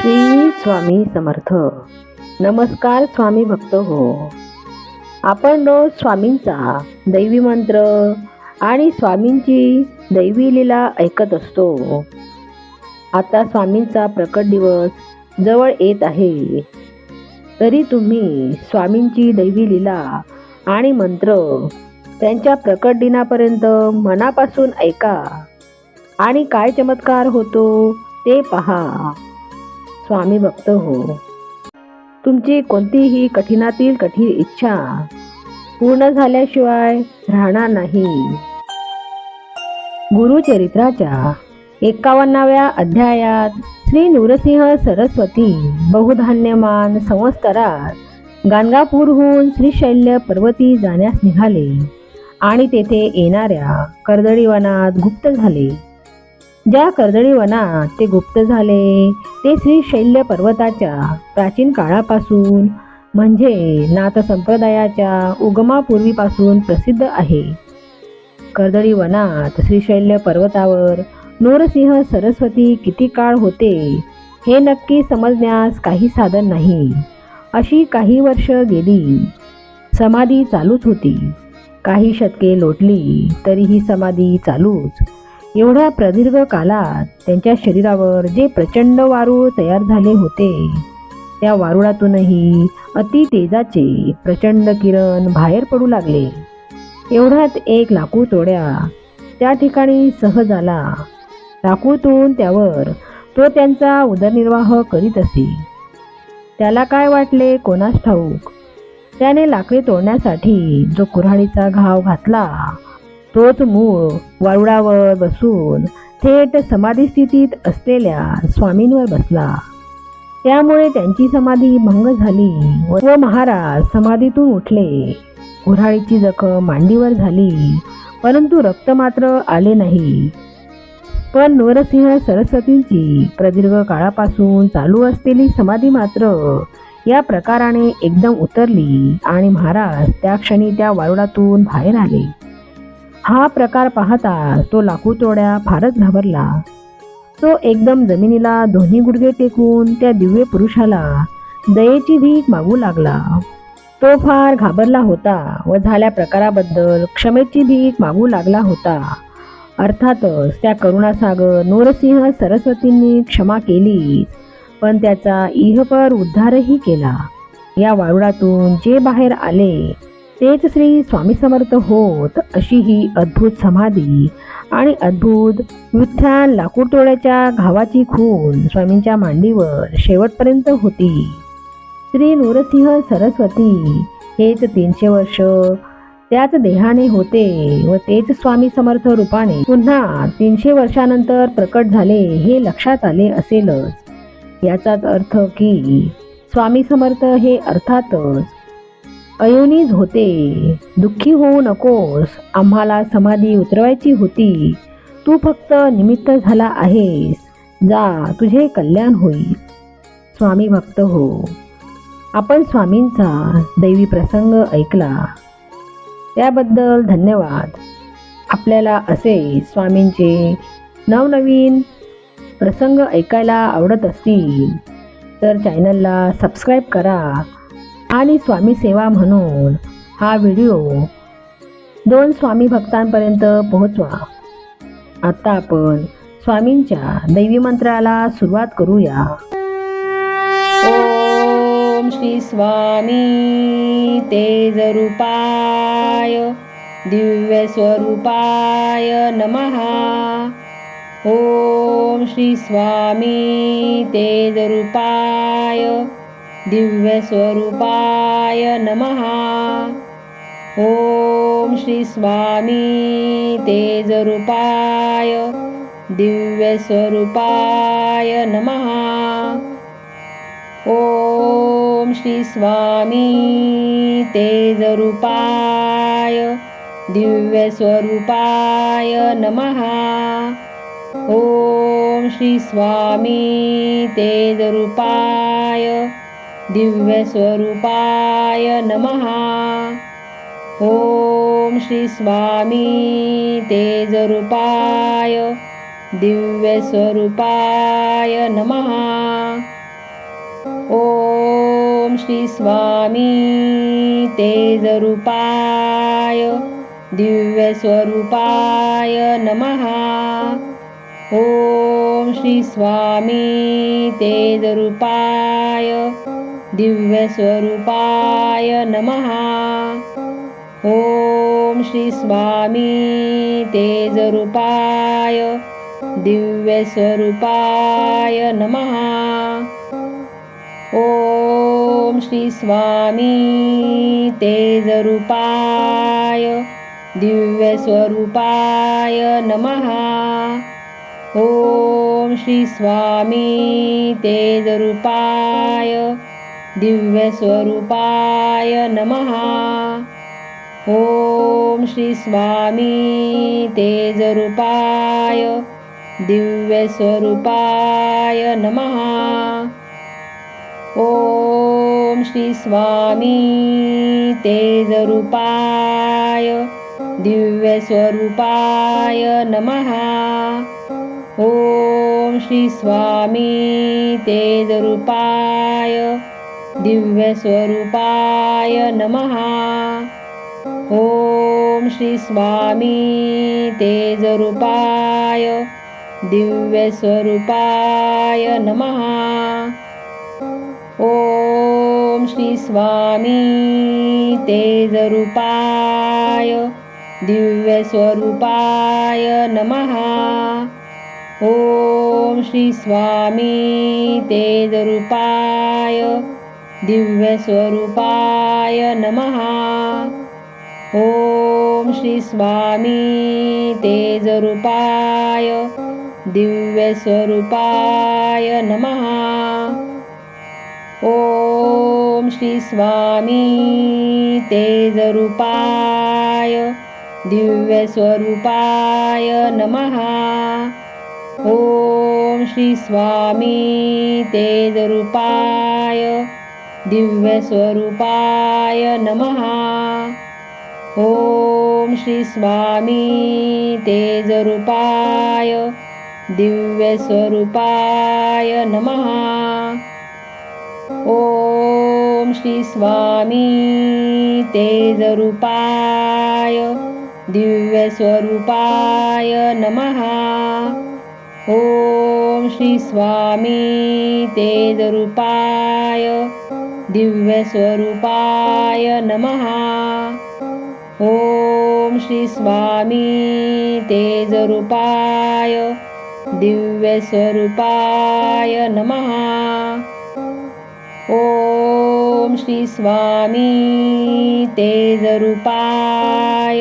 श्री स्वामी समर्थ. नमस्कार स्वामी भक्त हो. आपण रोज स्वामींचा दैवी मंत्र आणि स्वामींची दैवी लीला ऐकत असतो. आता स्वामींचा प्रकट दिवस जवळ येत आहे. तरी तुम्ही स्वामींची दैवी लीला आणि मंत्र त्यांच्या प्रकट दिनापर्यंत मनापासून ऐका. आणि काय चमत्कार होतो ते पहा. स्वामी भक्त हो. तुमची कोणतीही कठीणातील कठीण इच्छा पूर्ण झाल्याशिवाय राहणार नाही. गुरुचरित्राच्या एकावन्नाव्या अध्यायात श्री नृसिंह सरस्वती बहुधान्यमान संवत्सरात गाणगापूरहून श्रीशैल्य पर्वती जाण्यास निघाले आणि तेथे येणाऱ्या कर्दळीवनात गुप्त झाले. ज्या कर्दळी वनात ते गुप्त झाले ते श्री शैल्य पर्वताच्या प्राचीन काळापासून म्हणजे नाथ संप्रदायाच्या उगमापूर्वीपासून प्रसिद्ध आहे. कर्दळी वनात श्रीशैल्य पर्वतावर नूरसिंह सरस्वती किती काळ होते हे नक्की समजण्यास काही साधन नाही. अशी काही वर्ष गेली समाधी चालूच होती. काही शतके लोटली तरीही समाधी चालूच. एवढ्या प्रदीर्घ कालात त्यांच्या शरीरावर जे प्रचंड वारूळ तयार झाले होते त्या वारुळातूनही अति तेजाचे प्रचंड किरण बाहेर पडू लागले. एवढ्यात एक लाकूड तोड्या त्या ठिकाणी सहज आला. लाकूडतून त्यावर तो त्यांचा उदरनिर्वाह करीत असे. त्याला काय वाटले कोणास ठाऊक? त्याने लाकडी तोडण्यासाठी जो कुऱ्हाडीचा घाव घातला तोच मूळ वारुळावर बसून थेट समाधी स्थितीत असलेल्या स्वामींवर बसला. त्यामुळे त्यांची समाधी भंग झाली व महाराज समाधीतून उठले. कुऱ्हाडीची जखम मांडीवर झाली परंतु रक्त मात्र आले नाही. पण नरसिंह सरस्वतींची प्रदीर्घ काळापासून चालू असलेली समाधी मात्र या प्रकाराने एकदम उतरली आणि महाराज त्या क्षणी त्या वारुळातून बाहेर आले. हा प्रकार पाहता तो लाकूड तोड्या फारच घाबरला. तो एकदम जमिनीला दोन्ही गुडघे टेकून त्या दिव्य पुरुषाला दयेची भीक मागू लागला. तो फार घाबरला होता व झाल्या प्रकाराबद्दल क्षमेची भीक मागू लागला होता. अर्थातच त्या करुणासागर नोरसिंह सरस्वतींनी क्षमा केली पण त्याचा इहपर उद्धारही केला. या वारुळातून जे बाहेर आले तेच श्री स्वामी समर्थ होत अशी ही अद्भुत समाधी आणि अद्भुत व्युत्थान लाकूडतोड्याच्या घावाची खून स्वामींच्या मांडीवर शेवटपर्यंत होती. श्री नूरसिंह सरस्वती हेच तीनशे वर्ष त्याच देहाने होते व तेच स्वामी समर्थ रूपाने पुन्हा तीनशे वर्षानंतर प्रकट झाले हे लक्षात आले असेलच. याचाच अर्थ की स्वामी समर्थ हे अर्थातच अयोनीज होते. दुःखी होऊ नकोस. आम्हाला समाधी उतरवायची होती. तू फक्त निमित्त झाला आहेस. जा तुझे कल्याण होईल. स्वामी भक्त हो. आपण स्वामींचा दैवी प्रसंग ऐकला. त्याबद्दल धन्यवाद. आपल्याला असे स्वामींचे नवनवीन प्रसंग ऐकायला आवडत असतील तर चॅनलला सबस्क्राईब करा. आणि स्वामी सेवा म्हणून हा व्हिडिओ दोन स्वामी भक्तांपर्यंत पोहोचवा. आता आपण स्वामींच्या दैवी मंत्राला सुरुवात करूया. ओम श्री स्वामी तेज रूपाय दिव्य स्वरूपाय नमहा ओम श्री स्वामी तेज रूपाय दिव्य स्वरूपाय नमहा ओम श्री स्वामी तेज रूपाय दिव्य स्वरूपाय नमहा ओम श्री स्वामी तेज रूपाय दिव्य स्वरूपाय नमहा ओम श्री स्वामी तेज रूपाय दिव्य स्वरूपाय नमहा ओम श्री स्वामी तेज रूपाय दिव्य स्वरूपाय नमहा ॐ श्री स्वामी तेजरूपाय दिव्यस्वरूपाय नमः। ॐ श्री स्वामी तेजरूपाय दिव्यस्वरूपाय नमः। ॐ श्री स्वामी तेजरूपाय दिव्यस्वरूपाय नमः। ॐ श्री स्वामी तेजरूपाय दिव्यस्वरूपाय नमः। ॐ श्री स्वामी तेजरूपाय दिव्यस्वरूपाय नमः। ॐ श्री स्वामी तेजरूपाय दिव्यस्वरूपाय नमः। ॐ श्री स्वामी तेजरूपाय दिव्यस्वरूपाय नमः। ॐ श्री स्वामी तेजरूपाय दिव्यस्वरूपाय नमः. ॐ श्री स्वामी तेजरूपाय दिव्यस्वरूपाय नमः. ॐ श्री स्वामी तेजरूपाय दिव्यस्वरूपाय नमः. ॐ श्री स्वामी तेजरूपाय दिव्यस्वरूपाय नमः। ॐ श्री स्वामी तेजरूपाय दिव्यस्वरूपाय नमः। ॐ श्री स्वामी तेजरूपाय दिव्यस्वरूपाय नमः। ॐ श्री स्वामी तेजरूपाय दिव्यस्वरूपाय नमः। ॐ श्री स्वामी तेजरूपाय दिव्यस्वरूपाय नमः। ॐ श्री स्वामी तेजरूपाय दिव्यस्वरूपाय नमः। ॐ श्री स्वामी तेजरूपाय दिव्यस्वरूपाय नमः। ॐ श्री स्वामी तेजरूपाय दिव्यस्वरूपाय नमः। ॐ श्री स्वामी तेजरूपाय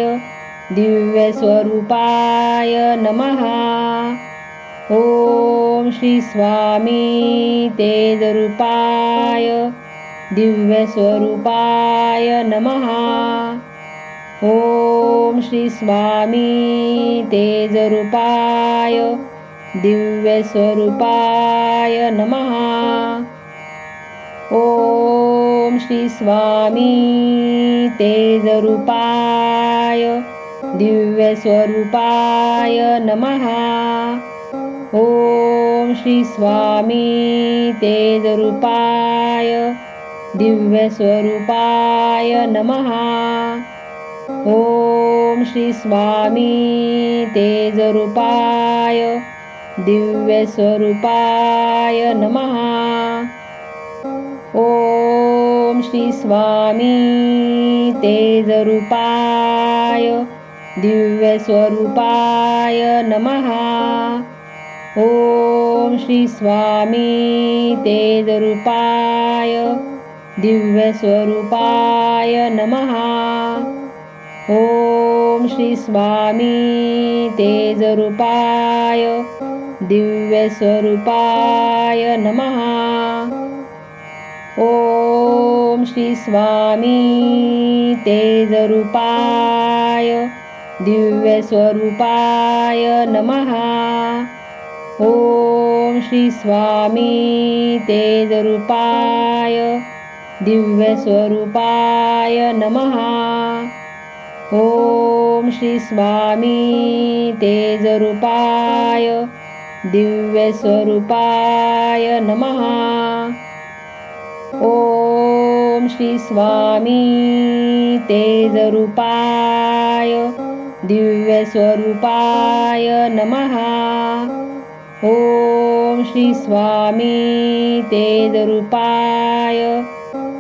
दिव्यस्वरूपाय नमः। ॐ श्री स्वामी तेजरूपाय दिव्यस्वरूपाय नमः। ॐ श्री स्वामी तेजरूपाय दिव्यस्वरूपाय नमः। ॐ श्री स्वामी तेजरूपाय दिव्यस्वरूपाय नमः। ॐ श्री स्वामी तेजरूपाय दिव्यस्वरूपाय नमः। ॐ श्री स्वामी तेजरूपाय दिव्यस्वरूपाय नमः। ॐ श्री स्वामी तेजरूपाय दिव्यस्वरूपाय नमः। ॐ श्री स्वामी तेजरूपाय दिव्यस्वरूपाय नमः। ॐ श्री स्वामी तेजरूपाय दिव्यस्वरूपाय नमः। ॐ श्री स्वामी तेजरूपाय दिव्यस्वरूपाय नमः। ॐ श्री स्वामी तेजरूपाय दिव्यस्वरूपाय नमः। ॐ श्री स्वामी तेजरूपाय दिव्यस्वरूपाय नमः। ओम श्री स्वामी तेजरूपाय दिव्यस्वरूपाय नमः। ओम श्री स्वामी तेजरूपाय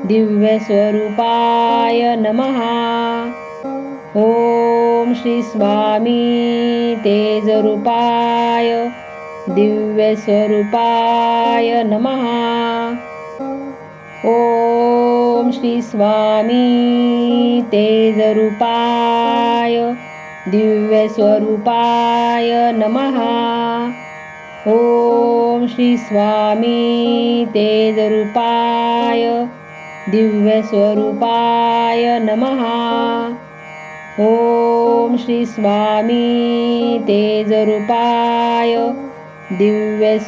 दिव्यस्वरूपाय नमः। ओम श्री स्वामी तेजरूपाय दिव्यस्वरूपाय नमः। ओम श्री स्वामी तेजरूपाय दिव्यस्वरूपाय नमः। ओम श्री स्वामी तेजरूपाय दिव्यस्वरूपाय नमः। ओम श्री स्वामी तेजरूपाय दिव्यस्वरूपाय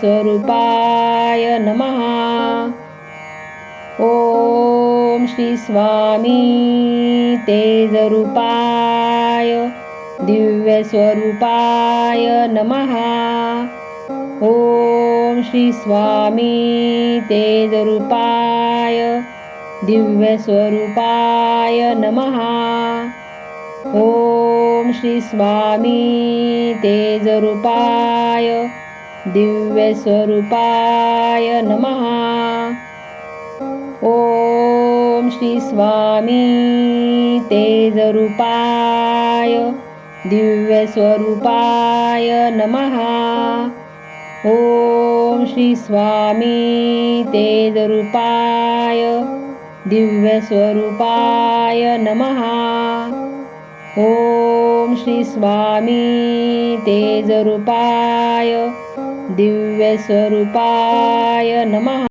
नमः। ओम श्री स्वामी तेजरूपाय दिव्यस्वरूपाय नमः। ओम श्री स्वामी तेजरूपाय दिव्यस्वरूपाय नमः. ओम श्री स्वामी तेजरूपाय दिव्यस्वरूपाय नमः. ओम श्री स्वामी तेजरूपाय दिव्यस्वरूपाय नमः. ओम श्री स्वामी तेजरूपाय दिव्यस्वरूपाय नमः। ॐ श्री स्वामी तेजरूपाय दिव्यस्वरूपाय नमः।